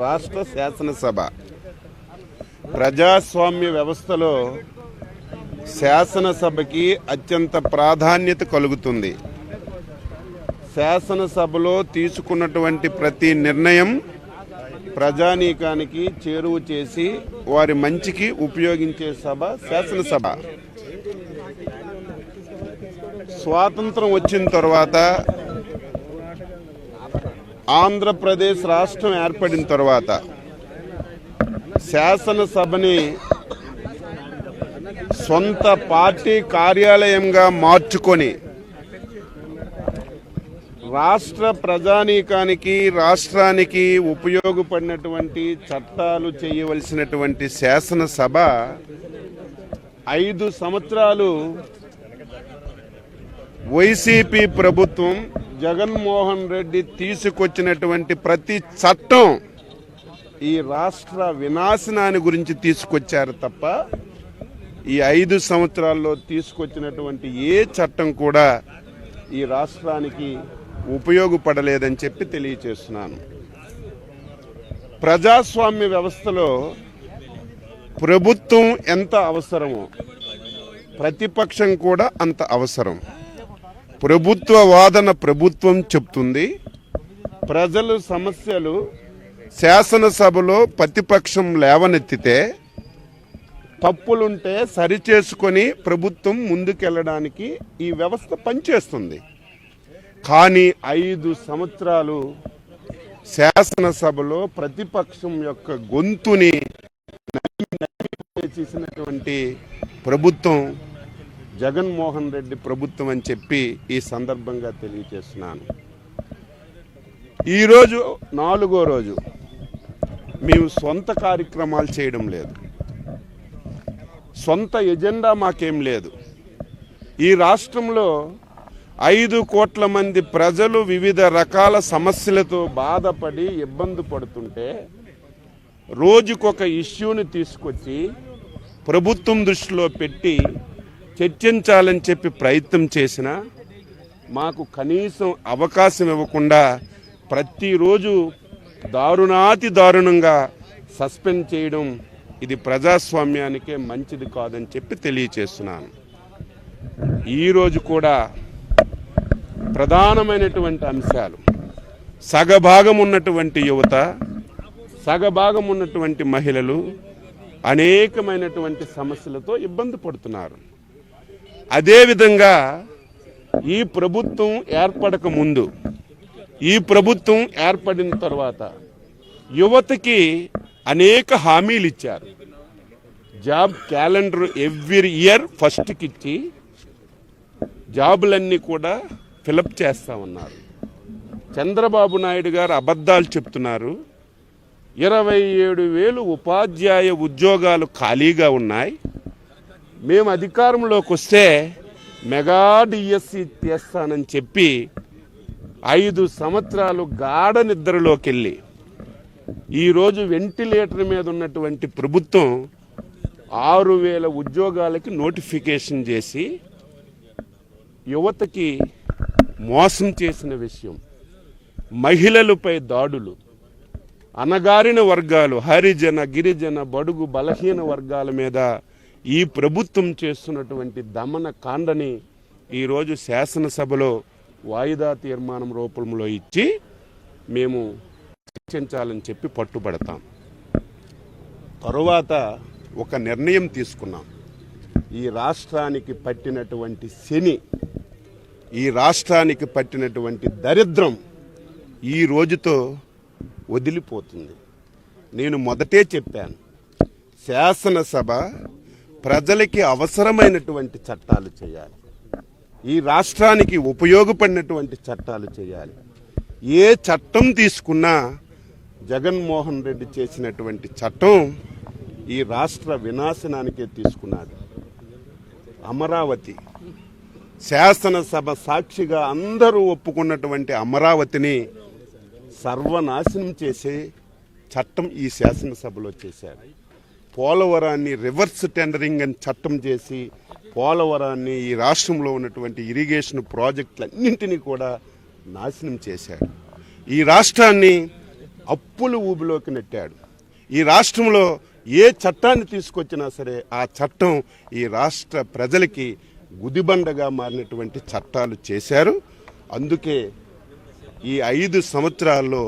రాష్ట్ర శాసనసభ. ప్రజాస్వామ్య వ్యవస్థలో శాసనసభకి అత్యంత ప్రాధాన్యత కలుగుతుంది. శాసనసభలో తీసుకున్నటువంటి ప్రతి నిర్ణయం ప్రజానీకానికి చేరువ చేసి వారి మంచికి ఉపయోగించే సభ శాసనసభ. స్వాతంత్రం వచ్చిన తర్వాత ఆంధ్రప్రదేశ్ రాష్ట్రం ఏర్పడిన తర్వాత శాసనసభని సొంత పార్టీ కార్యాలయంగా మార్చుకొని రాష్ట్ర ప్రజానీకానికి రాష్ట్రానికి ఉపయోగపడినటువంటి చట్టాలు చేయవలసినటువంటి శాసనసభ ఐదు సంవత్సరాలు వైసీపీ ప్రభుత్వం జగన్మోహన్ రెడ్డి తీసుకొచ్చినటువంటి ప్రతి చట్టం ఈ రాష్ట్ర వినాశనాన్ని గురించి తీసుకొచ్చారు తప్ప ఈ ఐదు సంవత్సరాల్లో తీసుకొచ్చినటువంటి ఏ చట్టం కూడా ఈ రాష్ట్రానికి ఉపయోగపడలేదని చెప్పి తెలియచేస్తున్నాను. ప్రజాస్వామ్య వ్యవస్థలో ప్రభుత్వం ఎంత అవసరమో ప్రతిపక్షం కూడా అంత అవసరం. ప్రభుత్వ వాదన ప్రభుత్వం చెప్తుంది. ప్రజలు సమస్యలు శాసనసభలో ప్రతిపక్షం లేవనెత్తితే తప్పులుంటే సరిచేసుకొని ప్రభుత్వం ముందుకెళ్ళడానికి ఈ వ్యవస్థ పనిచేస్తుంది. కానీ ఐదు సంవత్సరాలు శాసనసభలో ప్రతిపక్షం యొక్క గొంతుని చేసినటువంటి ప్రభుత్వం జగన్మోహన్ రెడ్డి ప్రభుత్వం అని చెప్పి ఈ సందర్భంగా తెలియజేస్తున్నాను. ఈరోజు నాలుగో రోజు మేము సొంత కార్యక్రమాలు చేయడం లేదు. సొంత ఎజెండా మాకేం లేదు. ఈ రాష్ట్రంలో ఐదు కోట్ల మంది ప్రజలు వివిధ రకాల సమస్యలతో బాధపడి ఇబ్బంది పడుతుంటే రోజుకొక ఇష్యూని తీసుకొచ్చి ప్రభుత్వం దృష్టిలో పెట్టి చర్చించాలని చెప్పి ప్రయత్నం చేసిన మాకు కనీసం అవకాశం ఇవ్వకుండా ప్రతిరోజు దారుణాతి దారుణంగా సస్పెండ్ చేయడం ఇది ప్రజాస్వామ్యానికే మంచిది కాదని చెప్పి తెలియచేస్తున్నాను. ఈరోజు కూడా ప్రధానమైనటువంటి అంశాలు సగభాగం ఉన్నటువంటి యువత సగభాగం ఉన్నటువంటి మహిళలు అనేకమైనటువంటి సమస్యలతో ఇబ్బంది పడుతున్నారు. అదేవిధంగా ఈ ప్రభుత్వం ఏర్పడక ముందు ఈ ప్రభుత్వం ఏర్పడిన తర్వాత యువతకి అనేక హామీలు ఇచ్చారు. జాబ్ క్యాలెండర్ ఎవ్రీ ఇయర్ ఫస్ట్కి ఇచ్చి జాబులన్నీ కూడా ఫిలప్ చేస్తా ఉన్నారు చంద్రబాబు నాయుడు గారు అబద్ధాలు చెప్తున్నారు. ఇరవై ఏడు వేలు ఉపాధ్యాయ ఉద్యోగాలు ఖాళీగా ఉన్నాయి. మేము అధికారంలోకి వస్తే మెగా డిఎస్సి తీస్తానని చెప్పి ఐదు సంవత్సరాలు గాఢ నిద్రలోకి వెళ్ళి ఈరోజు వెంటిలేటర్ మీద ఉన్నటువంటి ప్రభుత్వం ఆరు వేల ఉద్యోగాలకి నోటిఫికేషన్ చేసి యువతకి మోసం చేసిన విషయం. మహిళలపై దాడులు. అనగారిన వర్గాలు హరిజన గిరిజన బడుగు బలహీన వర్గాల మీద ఈ ప్రభుత్వం చేస్తున్నటువంటి దమన కాండని ఈరోజు శాసనసభలో వాయిదా తీర్మానం రూపంలో ఇచ్చి మేము చర్చించాలని చెప్పి పట్టుబడతాం. తరువాత ఒక నిర్ణయం తీసుకున్నాం. ఈ రాష్ట్రానికి పట్టినటువంటి శని ఈ రాష్ట్రానికి పట్టినటువంటి దరిద్రం ఈ రోజుతో వదిలిపోతుంది. నేను మొదటే చెప్పాను శాసనసభ ప్రజలకి అవసరమైనటువంటి చట్టాలు చేయాలి. ఈ రాష్ట్రానికి ఉపయోగపడినటువంటి చట్టాలు చేయాలి. ఏ చట్టం తీసుకున్నా జగన్మోహన్ రెడ్డి చేసినటువంటి చట్టం ఈ రాష్ట్ర వినాశనానికే తీసుకున్నాడు అమరావతి శాసనసభ సాక్షిగా అందరూ ఒప్పుకున్నటువంటి అమరావతిని సర్వనాశనం చేసే చట్టం ఈ శాసనసభలో చేశారు. పోలవరాన్ని రివర్స్ టెండరింగ్ అని చట్టం చేసి పోలవరాన్ని ఈ రాష్ట్రంలో ఉన్నటువంటి ఇరిగేషన్ ప్రాజెక్టులన్నింటినీ కూడా నాశనం చేశాడు. ఈ రాష్ట్రాన్ని అప్పుల ఊబిలోకి నెట్టాడు. ఈ రాష్ట్రంలో ఏ చట్టాన్ని తీసుకొచ్చినా సరే ఆ చట్టం ఈ రాష్ట్ర ప్రజలకి గుదిబండగా మారినటువంటి చట్టాలు చేశారు. అందుకే ఈ ఐదు సంవత్సరాల్లో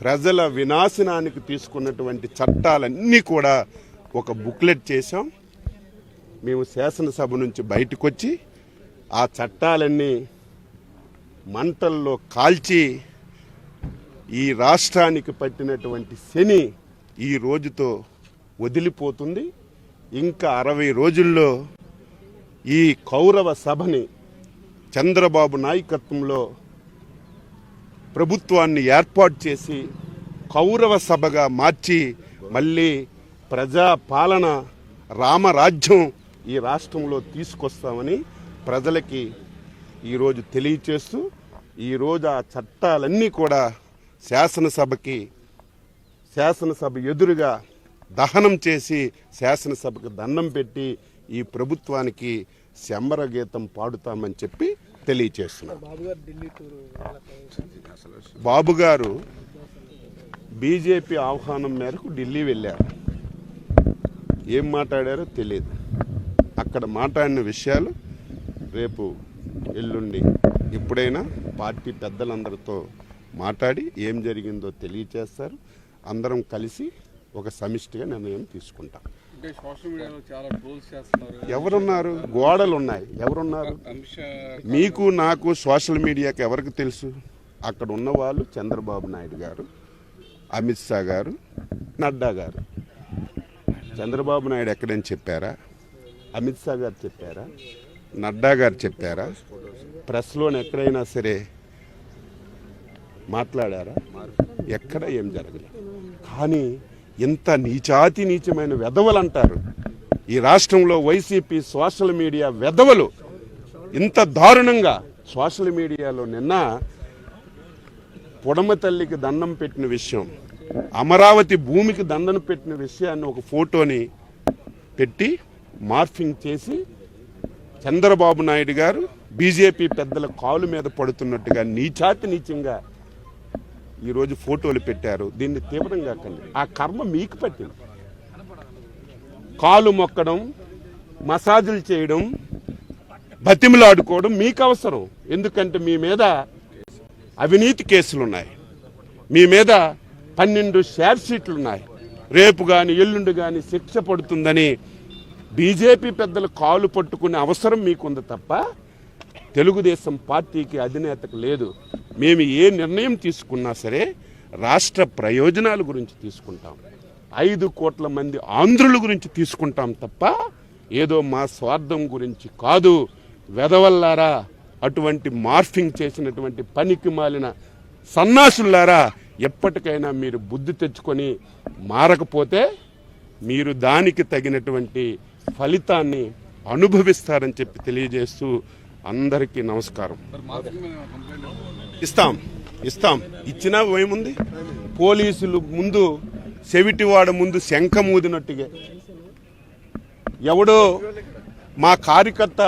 ప్రజల వినాశనానికి తీసుకున్నటువంటి చట్టాలన్నీ కూడా ఒక బుక్లెట్ చేశాం. మేము శాసనసభ నుంచి బయటకు వచ్చి ఆ చట్టాలన్నీ మంటల్లో కాల్చి ఈ రాష్ట్రానికి పట్టినటువంటి శని ఈ రోజుతో వదిలిపోతుంది. ఇంకా అరవై రోజుల్లో ఈ కౌరవ సభని చంద్రబాబు నాయకత్వంలో ప్రభుత్వాన్ని ఏర్పాటు చేసి కౌరవ సభగా మార్చి మళ్ళీ ప్రజా పాలన రామరాజ్యం ఈ రాష్ట్రంలో తీసుకొస్తామని ప్రజలకి ఈరోజు తెలియచేస్తూ ఈరోజు ఆ చట్టాలన్నీ కూడా శాసనసభకి శాసనసభ ఎదురుగా దహనం చేసి శాసనసభకు దండం పెట్టి ఈ ప్రభుత్వానికి శంబర గీతం పాడుతామని చెప్పి తెలియచేస్తున్నారు బాబు గారు బీజేపీ ఆహ్వానం మేరకు ఢిల్లీ వెళ్ళారు. ఏం మాట్లాడారో తెలియదు అక్కడ మాట్లాడిన విషయాలు రేపు ఎల్లుండి ఎప్పుడైనా పార్టీ పెద్దలందరితో మాట్లాడి ఏం జరిగిందో తెలియచేస్తారు. అందరం కలిసి ఒక సమిష్టిగా నిర్ణయం తీసుకుంటాం. ఎవరున్నారు? గోడలు ఉన్నాయి ఎవరున్నారు మీకు నాకు సోషల్ మీడియాకి ఎవరికి తెలుసు? అక్కడ ఉన్న వాళ్ళు చంద్రబాబు నాయుడు గారు అమిత్ షా గారు నడ్డా గారు. చంద్రబాబు నాయుడు ఎక్కడని చెప్పారా? అమిత్ షా గారు చెప్పారా? నడ్డా గారు చెప్పారా? ప్రెస్లోని ఎక్కడైనా సరే మాట్లాడారా? ఎక్కడ ఏం జరగలేదు. కానీ ఇంత నీచాతి నీచమైన వెధవలు అంటారు. ఈ రాష్ట్రంలో వైసీపీ సోషల్ మీడియా వెధవలు. ఇంత దారుణంగా సోషల్ మీడియాలో నిన్న పొడమ తల్లికి దండం పెట్టిన విషయం అమరావతి భూమికి దండను పెట్టిన విషయాన్ని ఒక ఫోటోని పెట్టి మార్ఫింగ్ చేసి చంద్రబాబు నాయుడు గారు బీజేపీ పెద్దల కాలు మీద పడుతున్నట్టుగా నీచాతి నీచంగా ఈరోజు ఫోటోలు పెట్టారు. దీన్ని తీవ్రంగా కండి. ఆ కర్మ మీకు పట్టింది. కాలు మొక్కడం మసాజులు చేయడం బతిమలాడుకోవడం మీకు అవసరం. ఎందుకంటే మీ మీద అవినీతి కేసులు ఉన్నాయి మీ మీద పన్నెండు షేర్షీట్లు ఉన్నాయి రేపు కానీ ఎల్లుండి కానీ శిక్ష పడుతుందని బీజేపీ పెద్దలు కాలు పట్టుకునే అవసరం మీకుంది తప్ప తెలుగుదేశం పార్టీకి అధినేతకు లేదు. మేము ఏ నిర్ణయం తీసుకున్నా సరే రాష్ట్ర ప్రయోజనాల గురించి తీసుకుంటాం. ఐదు కోట్ల మంది ఆంధ్రుల గురించి తీసుకుంటాం తప్ప ఏదో మా స్వార్థం గురించి కాదు. వెదవల్లారా అటువంటి మార్ఫింగ్ చేసినటువంటి పనికి మాలిన సన్నాసులారా ఎప్పటికైనా మీరు బుద్ధి తెచ్చుకొని మారకపోతే మీరు దానికి తగినటువంటి ఫలితాన్ని అనుభవిస్తారని చెప్పి తెలియజేస్తూ అందరికీ నమస్కారం. ఇస్తాం ఇస్తాం. ఇచ్చినా ఏముంది? పోలీసులు ముందు చెవిటివాడ ముందు శంఖమూదినట్టుగా ఎవడో మా కార్యకర్త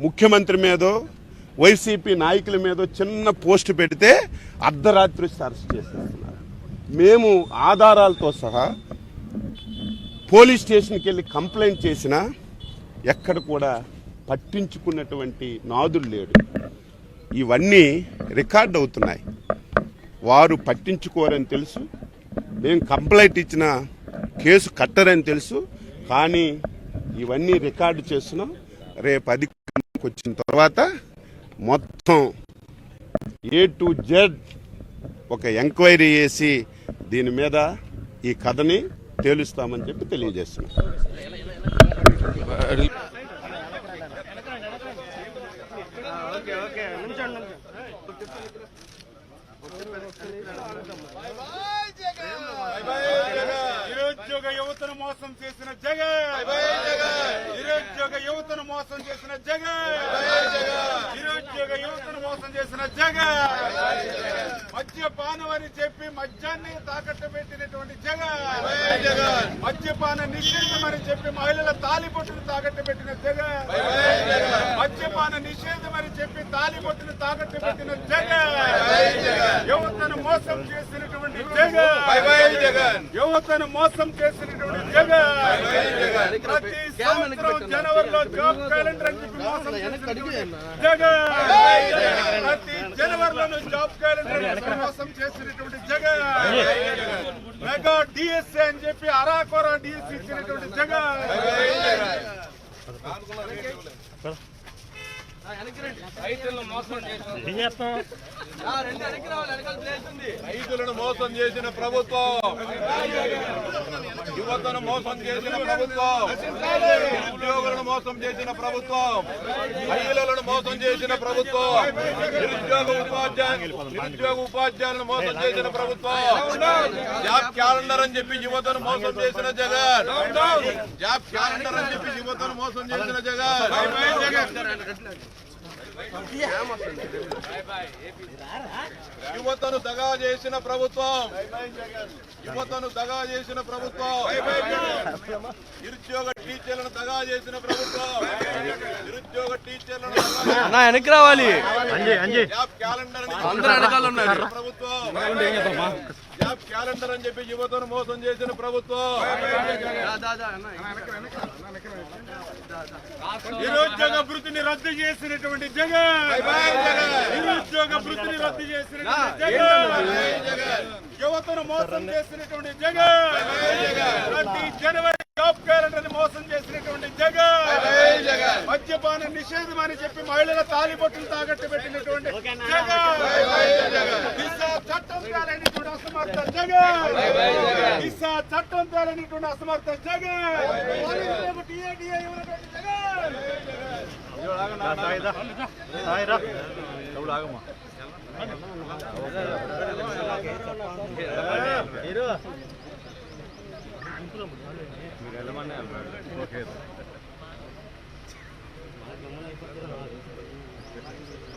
ముఖ్యమంత్రి మీదో వైసీపీ నాయకుల మీద చిన్న పోస్ట్ పెడితే అర్ధరాత్రి వచ్చి అరెస్ట్ చేసేస్తున్నారు. మేము ఆధారాలతో సహా పోలీస్ స్టేషన్కి వెళ్ళి కంప్లైంట్ చేసినా ఎక్కడ కూడా పట్టించుకున్నటువంటి నాదుడు లేడు. ఇవన్నీ రికార్డ్ అవుతున్నాయి. వారు పట్టించుకోరని తెలుసు. మేము కంప్లైంట్ ఇచ్చిన కేసు కట్టరని తెలుసు. కానీ ఇవన్నీ రికార్డు చేస్తున్నాం. రేపు అధికారంలోకి వచ్చిన తర్వాత మొత్తం ఏ టు జెడ్ ఒక ఎంక్వైరీ చేసి దీని మీద ఈ కథని తేలుస్తామని చెప్పి తెలియజేస్తున్నాం. నిరుద్యోగ యువతను మోసం చేసిన జగన్. నిరుద్యోగ యువతను మోసం చేసిన జగన్. నిరుద్యోగ యువతను మోసం చేసిన జగన్. మద్యపానం అని చెప్పి మద్యాన్ని తాకట్టు పెట్టినటువంటి జగన్. మద్యపాన నిషేధం అని చెప్పి మహిళల తాలిబొట్టును తాకట్టు పెట్టిన జగన్. మద్యపాన నిషేధం అని చెప్పి తాలిబొట్టును తాకట్టు పెట్టిన జగన్. యువతను మోసం చేసినటువంటి జగన్. యువతను మోసం చేసినటువంటి జగన్. ప్రతి సంవత్సరం జనవరిలో జాబ్ క్యాలెండర్ అని చెప్పి మోసం జగన్. ప్రతి జనవరిలోనూ జాబ్ క్యాలెండర్ మోసం చేసినటువంటి జగన్. మెగా డిఎస్ఏ అని చెప్పి అరాకొర డిఎస్సీ ఇచ్చినటువంటి జగన్. రైతులను మోసం చేసిన ప్రభుత్వం. యువతను మోసం చేసిన ప్రభుత్వం. నిరుద్యోగులను మోసం చేసిన ప్రభుత్వం. మహిళలను మోసం చేసిన ప్రభుత్వం. నిరుద్యోగ ఉపాధ్యాయ నిరుద్యోగ ఉపాధ్యాయులను మోసం చేసిన ప్రభుత్వం. జాబ్ క్యాలెండర్ అని చెప్పి యువతను మోసం చేసిన జగన్. జాబ్ క్యాలెండర్ అని చెప్పి యువతను మోసం చేసిన జగన్. యువతను దగా చేసిన ప్రభుత్వం. యువతను దగా చేసిన ప్రభుత్వం. నిరుద్యోగ టీచర్లను దగా చేసిన ప్రభుత్వం. నిరుద్యోగ టీచర్లను నా వెనక్కి రావాలి. Job calendar. ప్రభుత్వం. జాబ్ క్యాలెండర్ అని చెప్పి యువతను మోసం చేసిన ప్రభుత్వం. నిరుద్యోగ వృత్తిని రద్దు చేసినటువంటి జగన్. నిరుద్యోగ వృత్తిని రద్దు చేసినటువంటి జగన్. యువతను మోసం చేసినటువంటి జగన్. ప్రతి జనవరి ని మోసం చేసినటువంటి జగన్. మద్యపాన నిషేధం అని చెప్పి మహిళల తాలిబొట్టులు తాగట్టు పెట్టినటువంటి చట్టం తేలైనటువంటి అసమర్థ జగన్. దిశ చట్టం తేలైనటువంటి అసమర్థ జగన్. పోలీసులకు మీరు వెళ్ళమన్నా ఓకే.